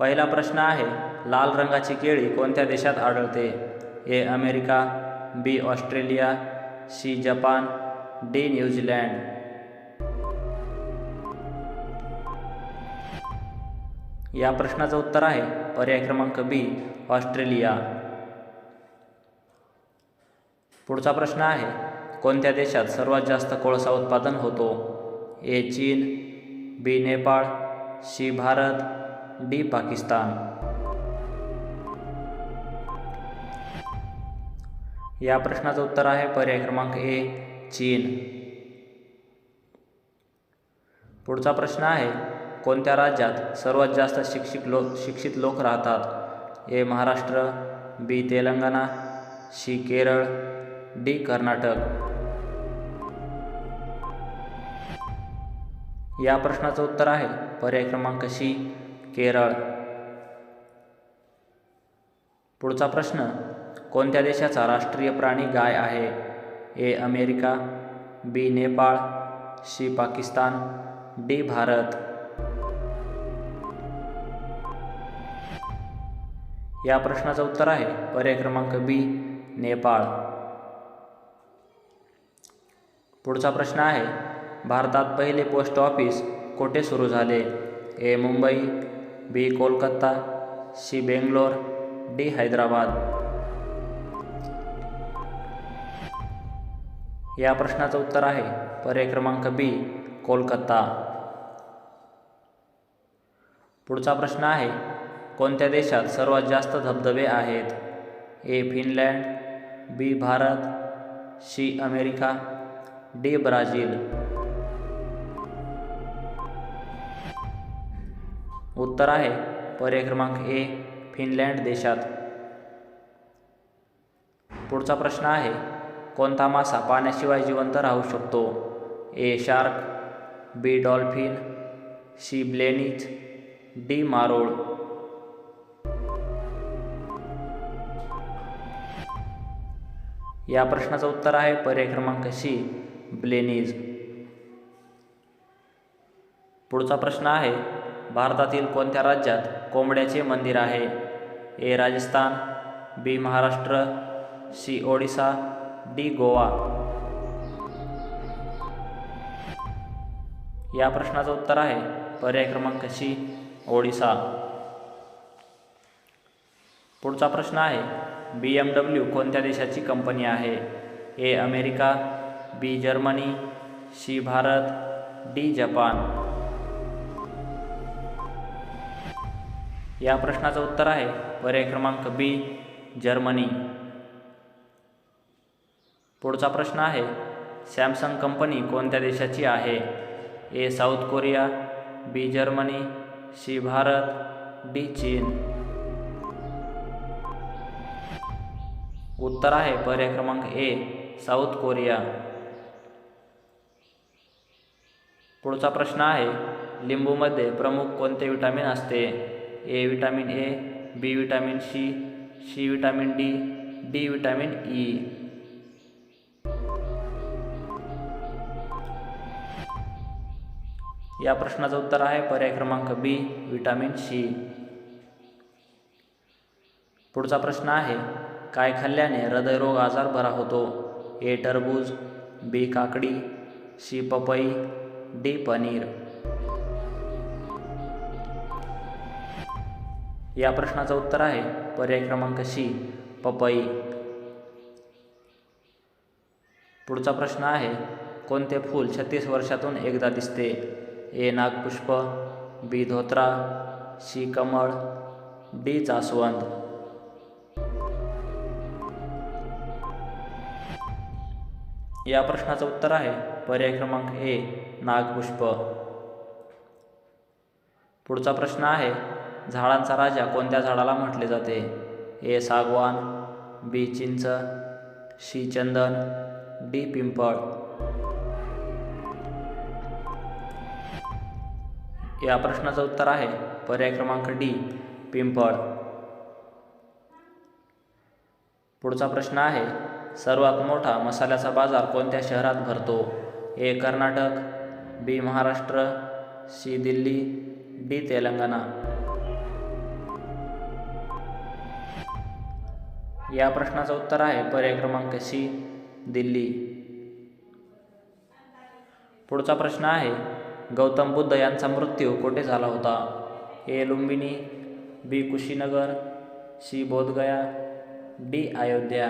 पहिला प्रश्न आहे लाल रंगाची केळी कोणत्या देशात आढळते? A America B Australia C Japan D New Zealand या प्रश्नाचं उत्तर आहे पर्याय क्रमांक बी ऑस्ट्रेलिया. पुढचा प्रश्न आहे कोणत्या देशात सर्वात जास्त कोळसा उत्पादन होतो? ए चीन B Nepal C Bharat D Pakistan. या प्रश्नाचं उत्तर आहे पर्याय क्रमांक ए चीन. पुढचा प्रश्न आहे कोणत्या राज्यात सर्वात जास्त शिक्षित लोक शिक्षित लोक राहतात? A Maharashtra B Telangana C Kerala D Karnataka. या प्रश्नाचं उत्तर आहे पर्याय क्रमांक सी केरळ. पुढचा प्रश्न कोणत्या देशाचा राष्ट्रीय प्राणी गाय आहे? A America B Nepal C Pakistan D Bharat. या प्रश्नाचं उत्तर आहे पर्याय क्रमांक बी नेपाळ. पुढचा प्रश्न आहे भारतात पहिले पोस्ट ऑफिस कोठे सुरू झाले? A Mumbai B Kolkata C Bangalore D Hyderabad. या प्रश्नाचं उत्तर आहे पर्याय क्रमांक बी कोलकाता. पुढचा प्रश्न आहे कोणत्या देशात सर्वात जास्त धबधबे आहेत? A Finland B Bharat C America D Brazil. उत्तर आहे. पर्याय क्रमांक ए फिनलँड देशात. पुढचा प्रश्न आहे कोणता मासा पाण्याशिवाय जिवंत राहू शकतो? A shark B dolphin C blennies D मारोळ. या प्रश्नाचं उत्तर आहे पर्याय क्रमांक सी ब्लेनीज पुढचा प्रश्न आहे भारतातील कोणत्या राज्यात कोंबड्याचे मंदिर आहे? A. Rajasthan B. Maharashtra C. Odisha D. Goa. या प्रश्नाचं उत्तर आहे पर्याय क्रमांक सी ओडिसा. पुढचा प्रश्न आहे बी एम डब्ल्यू कोणत्या देशाची कंपनी आहे? A. America B. Germany C. Bharat D. Japan. या प्रश्नाचं उत्तर आहे. पर्याय क्रमांक बी जर्मनी. पुढचा प्रश्न आहे सॅमसंग कंपनी कोणत्या देशाची आहे? A South Korea B Germany C Bharat D चीन. उत्तर आहे पर्याय क्रमांक ए साऊथ कोरिया. पुढचा प्रश्न आहे लिंबूमध्ये प्रमुख कोणते विटॅमिन असते? A vitamin A B vitamin C C vitamin D D vitamin E या प्रश्नाचं उत्तर आहे पर्याय क्रमांक बी विटॅमिन सी पुढचा प्रश्न आहे काय खाल्ल्याने हृदयरोग आजार बरा होतो? ए टरबूज बी काकडी सी पपई डी पनीर. या प्रश्नाचं उत्तर आहे. पर्याय क्रमांक शी पपई. पुढचा प्रश्न आहे कोणते फूल छत्तीस वर्षातून एकदा दिसते? ए नागपुष्प बी धोत्रा सी कमळ डी जास्वंद. या प्रश्नाचं उत्तर आहे पर्याय क्रमांक ए नागपुष्प. पुढचा प्रश्न आहे झाडांचा राजा कोणत्या झाडाला म्हटले जाते? ए सागवान बी चिंच सी चंदन डी पिंपळ. या प्रश्नाचं उत्तर आहे पर्याय क्रमांक डी पिंपळ. पुढचा प्रश्न आहे सर्वात मोठा मसाल्याचा बाजार कोणत्या शहरात भरतो? A Karnataka B Maharashtra C Delhi D Telangana. या प्रश्नाचं उत्तर आहे पर्याय क्रमांक सी दिल्ली. पुढचा प्रश्न आहे गौतम बुद्ध यांचा मृत्यू कोठे झाला होता? A Lumbini B Kushinagar C Bodhgaya D Ayodhya.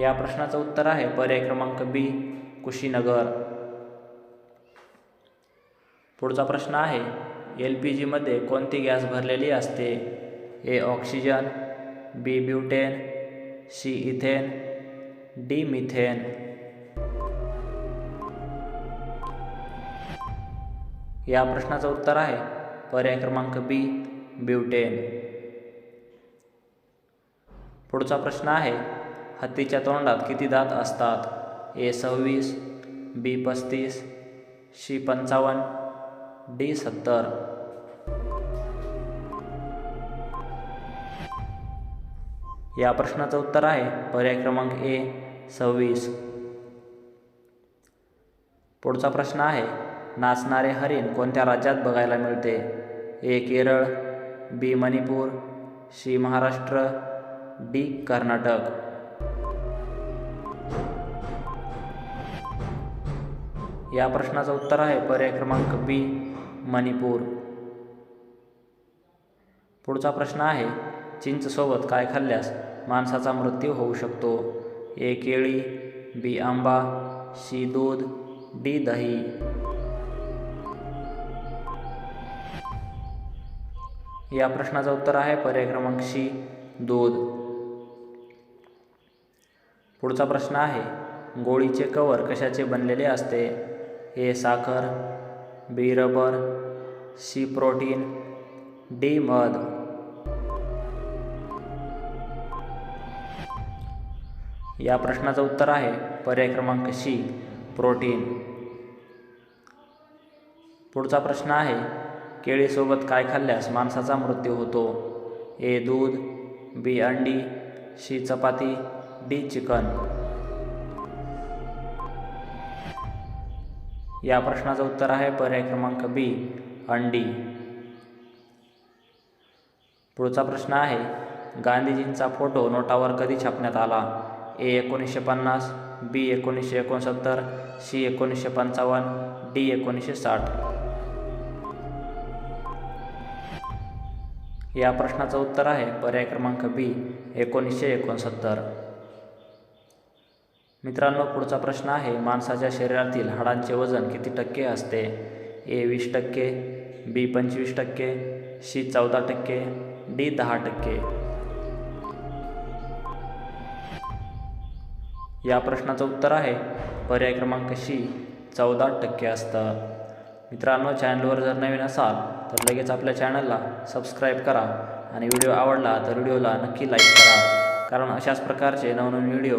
या प्रश्नाचं उत्तर आहे पर्याय क्रमांक बी कुशीनगर. पुढचा प्रश्न आहे एल पी जीमध्ये कोणती गॅस भरलेली असते? A oxygen B butane C ethane D methane. या प्रश्नाचं उत्तर आहे पर्याय क्रमांक बी ब्युटेन. पुढचा प्रश्न आहे हत्तीच्या तोंडात किती दात असतात? ए सव्वीस बी पस्तीस सी पंचावन्न. डी सत्तर. या प्रश्नाचं उत्तर आहे. पर्याय क्रमांक ए सव्वीस. पुढचा प्रश्न आहे नाचणारे हरिण कोणत्या राज्यात बघायला मिळते? A Kerala B Manipur C Maharashtra D Karnataka. या प्रश्नाचं उत्तर आहे. पर्याय क्रमांक बी मणिपूर. पुढचा प्रश्न आहे चिंचसोबत काय खाल्ल्यास माणसाचा मृत्यू होऊ शकतो? ए केळी बी आंबा सी दूध डी दही. या प्रश्नाचं उत्तर आहे पर्याय क्रमांक सी दूध. पुढचा प्रश्न आहे गोळीचे कवर कशाचे बनलेले असते? ए साखर B rubber C protein D मध. या प्रश्नाचं उत्तर आहे पर्याय क्रमांक सी प्रोटीन. पुढचा प्रश्न आहे केळीसोबत काय खाल्ल्यास माणसाचा मृत्यू होतो? ए दूध बी अंडी सी चपाती डी चिकन. या प्रश्नाचं उत्तर आहे पर्याय क्रमांक बी अंडी पुढचा प्रश्न आहे गांधीजींचा फोटो नोटावर कधी छापण्यात आला? ए एकोणीसशे पन्नास बी एकोणीसशे एकोणसत्तर सी एकोणीसशे पंचावन्न डी एकोणीसशे साठ. या प्रश्नाचं उत्तर आहे पर्याय क्रमांक बी एकोणीसशे एकोणसत्तर. मित्रांनो पुढचा प्रश्न आहे माणसाच्या शरीरातील हाडांचे वजन किती टक्के असते? ए वीस टक्के बी पंचवीस टक्के सी चौदा टक्के डी दहा टक्के. या प्रश्नाचं उत्तर आहे पर्याय क्रमांक सी चौदा टक्के असतं. मित्रांनो चॅनलवर जर नवीन असाल तर लगेच आपल्या चॅनलला सबस्क्राईब करा आणि व्हिडिओ आवडला तर व्हिडिओला नक्की लाईक करा. कारण अशाच प्रकारचे नवनवीन व्हिडिओ